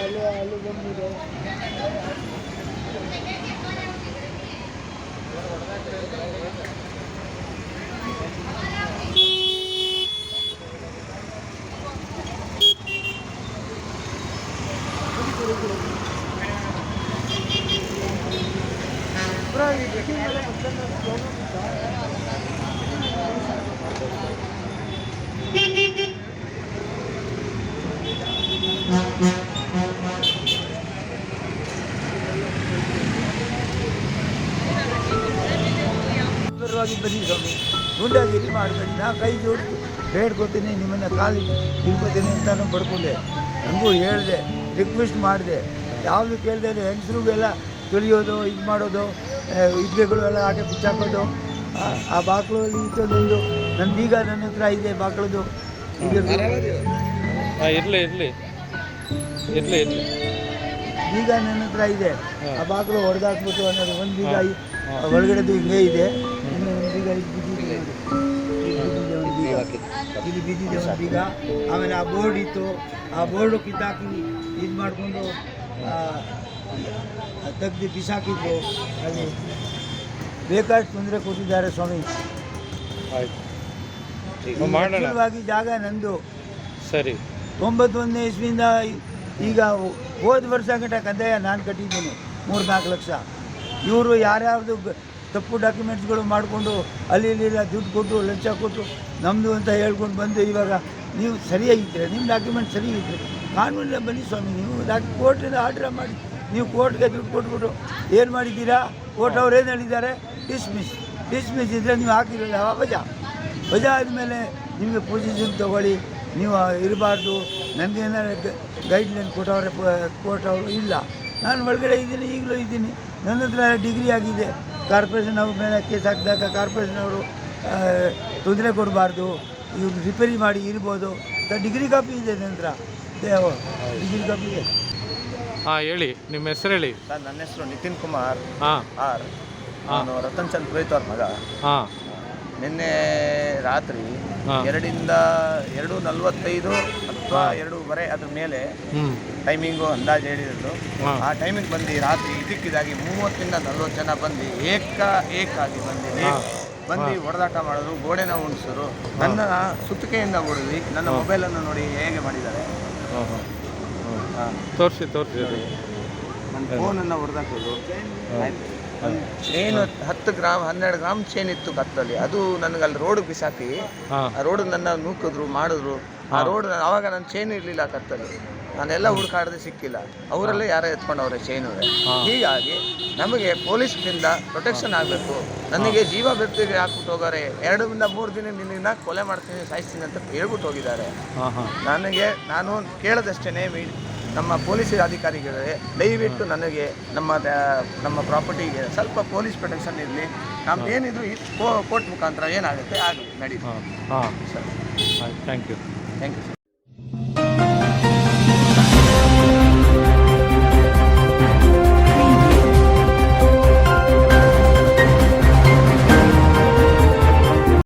आलू आलू बन रहे Bro, ಗುಂಡಾಗಿರಿ ಮಾಡಬೇಡಿ. ನಾ ಕೈ ಜೋಡಿಸಿ ಬೇಡ್ಕೊತೀನಿ ನಿಮ್ಮನ್ನ ಕಾಲಿ ತಿಳ್ಕೊತೀನಿ ಅಂತಾನು ಪಡ್ಕೊಂಡೆ. ನನಗೂ ಹೇಳಿದೆ ರಿಕ್ವೆಸ್ಟ್ ಮಾಡಿದೆ. ಯಾವುದು ಕೇಳಿದೆ ಹೆಂಗಸ್ರಿಗೆಲ್ಲ ತುಳಿಯೋದು ಇದು ಮಾಡೋದು ಇಡ್ಲಿಗಳು ಎಲ್ಲ ಆಟ ಬಿಚ್ಚಾಕೋದು ಆ- ಬಾಕ್ಲಲ್ಲಿ ಇತ್ತೊಂದು ಇದು. ನನ್ನ ಬೀಗ ನನ್ನ ಹತ್ರ ಇದೆ ಬಾಕ್ಲದು. ಈಗ ಇರಲಿ ಇರಲಿ. ಇರಲಿ ಇರಲಿ. ಬೀಗ ನನ್ನ ಹತ್ರ ಇದೆ. ಆ ಬಾಗಿಲು ಹೊಡೆದಾಕ್ಬಿಟ್ಟು ಅನ್ನೋದು ಒಂದು ಬೀಗ ಒಳಗಡೆದು ಹಿಂಗೆ ಇದೆ. ಒಂದು ಬೀಗ ಇಲ್ಲಿ ಬಿದ್ದಿದೆ ಒಂದು ಬೀಗ ಆಮೇಲೆ ಆ ಬೋರ್ಡ್ ಇತ್ತು. ಆ ಬೋರ್ಡು ಕಿತ್ತಾಕಿ ಇದು ಮಾಡಿಕೊಂಡು ತೆಗ್ದು ಬಿಸಾಕಿದ್ರು. ಅಲ್ಲಿ ಬೇಕಾದಷ್ಟು ತೊಂದರೆ ಕೊಟ್ಟಿದ್ದಾರೆ ಸ್ವಾಮಿ. ಆಯ್ತು. ಜಾಗ ನಂದು. ಸರಿ. ತೊಂಬತ್ತೊಂದನೇ ಇಸ್ವಿಯಿಂದ ಈಗ ಹೋದ ವರ್ಷ ಗಂಟ ಕಂದಾಯ ನಾನು ಕಟ್ಟಿದ್ದೀನಿ. ಮೂರು ನಾಲ್ಕು ಲಕ್ಷ. ಇವರು ಯಾರ್ಯಾರ್ದು ತಪ್ಪು ಡಾಕ್ಯುಮೆಂಟ್ಸ್ಗಳು ಮಾಡಿಕೊಂಡು ಅಲ್ಲಿ ಇಲ್ಲಿಲ್ಲ ದುಡ್ಡು ಕೊಟ್ಟು, ಲಂಚ ಕೊಟ್ಟು ನಮ್ಮದು ಅಂತ ಹೇಳ್ಕೊಂಡು ಬಂದು ಇವಾಗ ನೀವು ಸರಿಯಾಗಿದ್ದರೆ ನಿಮ್ಮ ಡಾಕ್ಯುಮೆಂಟ್ ಸರಿ ಇದ್ದರೆ ಕಾನೂನಿನ ಬನ್ನಿ ಸ್ವಾಮಿ, ನೀವು ಡಾಕ್, ಕೋರ್ಟಿಂದ ಆರ್ಡ್ರ್ ಮಾಡಿ, ನೀವು ಕೋರ್ಟ್ಗೆ ದುಡ್ಡು ಕೊಟ್ಬಿಟ್ಟು ಏನು ಮಾಡಿದ್ದೀರಾ? ಕೋರ್ಟ್ ಅವ್ರು ಏನು ಹೇಳಿದ್ದಾರೆ? ಡಿಸ್ಮಿಸ್ ಡಿಸ್ಮಿಸ್ ಇದ್ದರೆ ನೀವು ಹಾಕಿರಲ್ಲ ವಜಾ ವಜಾ ಆದಮೇಲೆ ನಿಮಗೆ ಪೊಸಿಷನ್ ತೊಗೊಳ್ಳಿ, ನೀವು ಇರಬಾರ್ದು ನನಗೇನಾರು ಗೈಡ್ಲೈನ್ ಕೊಟ್ಟವ್ರೆ ಕೋರ್ಟ್ ಅವರು ಇಲ್ಲ. ನಾನು ಒಳಗಡೆ ಇದ್ದೀನಿ, ಈಗಲೂ ಇದ್ದೀನಿ. ನನ್ನ ಹತ್ರ ಡಿಗ್ರಿ ಆಗಿದೆ. ಕಾರ್ಪೊರೇಷನ್ ಅವ್ರ ಮೇಲೆ ಕೇಸ್ ಹಾಕಿದಾಗ ಕಾರ್ಪೊರೇಷನ್ ಅವರು ತೊಂದರೆ ಕೊಡಬಾರ್ದು ಇವ್ರು ರಿಪೇರಿ ಮಾಡಿ ಇರ್ಬೋದು. ಡಿಗ್ರಿ ಕಾಪಿ ಇದೆ ನಂತರ. ಡಿಗ್ರಿ ಕಾಪಿ ಇದೆ. ಹಾಂ ಹೇಳಿ ನಿಮ್ಮ ಹೆಸರು ಹೇಳಿ. ಸರ್ ನನ್ನ ಹೆಸರು ನಿತಿನ್ ಕುಮಾರ್. ಹಾಂ. ಆರ್. ನಾನು ರತನ್ ಚಂದ್ ಪುರೋಹಿತ್ ಅವ್ರ ಮಗ. ಹಾಂ. ನಿನ್ನೆ ರಾತ್ರಿ. ಎರಡಿಂದ ಎರಡು ನಲ್ವತ್ತೈದು ಅಥವಾ ಎರಡೂವರೆ ಅದ್ರ ಮೇಲೆ ಟೈಮಿಂಗು ಅಂದಾಜು ಹೇಳಿದ್ರು ಆ ಟೈಮಿಂಗ್ ಬಂದು ರಾತ್ರಿ ಇದಕ್ಕಿದಾಗಿ ಮೂವತ್ತಿಂದ ನಲ್ವತ್ತು ಜನ ಬಂದು ಏಕ ಏಕಾಗಿ ಬಂದಿದೆ. ಬಂದು ಹೊಡೆದಾಟ ಮಾಡಿದ್ರು ಗೋಡೆನ ಉಣಿಸಿದ್ರು ನನ್ನ ಸುತ್ತಿಗೆಯಿಂದ ಹೊಡೆದ್ವಿ ನನ್ನ ಮೊಬೈಲನ್ನು ನೋಡಿ ಹೇಗೆ ಮಾಡಿದ್ದಾರೆ. ತೋರಿಸಿ ತೋರಿಸಿ ನನ್ನ ಫೋನನ್ನು ಹೊಡೆದಾಕೋದು ಚೈನ್ ಹತ್ತು ಗ್ರಾಮ್ ಹನ್ನೆರಡು ಗ್ರಾಮ್ ಚೈನ್ ಇತ್ತು ಕತ್ತಲ್ಲಿ. ಅದು ನನಗೆ ಅಲ್ಲಿ ರೋಡ್ ಬಿಸಾಕಿ ಆ ರೋಡ್ ನನ್ನ ನೂಕಿದ್ರು ಮಾಡಿದ್ರು. ಆ ರೋಡ್ ಅವಾಗ ನನ್ನ ಚೈನ್ ಇರಲಿಲ್ಲ ಕತ್ತಲ್ಲಿ ನಾನೆಲ್ಲ ಹುಡುಕಾಡದೆ ಸಿಕ್ಕಿಲ್ಲ. ಅವರಲ್ಲೇ ಯಾರೋ ಎತ್ಕೊಂಡವ್ರೆ ಚೈನ್ ಹೀಗಾಗಿ ನಮಗೆ ಪೊಲೀಸ್ನಿಂದ ಪ್ರೊಟೆಕ್ಷನ್ ಆಗಬೇಕು. ನನಗೆ ಜೀವ ವ್ಯಕ್ತಿಗೆ ಹಾಕ್ಬಿಟ್ಟು ಹೋಗಾರೆ. ಎರಡರಿಂದ ಮೂರು ದಿನ ನಿನ್ನ ಕೊಲೆ ಮಾಡ್ತೀನಿ ಸಾಯಿಸ್ತೀನಿ ಅಂತ ಹೇಳ್ಬಿಟ್ಟು ಹೋಗಿದ್ದಾರೆ. ನನಗೆ ನಾನು ಕೇಳದಷ್ಟೇ ನಮ್ಮ ಪೊಲೀಸ್ ಅಧಿಕಾರಿಗಳೇ ದಯವಿಟ್ಟು ನನಗೆ ನಮ್ಮ ನಮ್ಮ ಪ್ರಾಪರ್ಟಿಗೆ ಸ್ವಲ್ಪ ಪೊಲೀಸ್ ಪ್ರೊಟೆಕ್ಷನ್ ಇರಲಿ. ನಮ್ದು ಏನಿದ್ರು ಈ ಕೋರ್ಟ್ ಮುಖಾಂತರ ಏನಾಗುತ್ತೆ ಆಗಲಿ ನಡೀತು ಹಾಂ. ಹಾಂ. Sir. Thank you thank you sir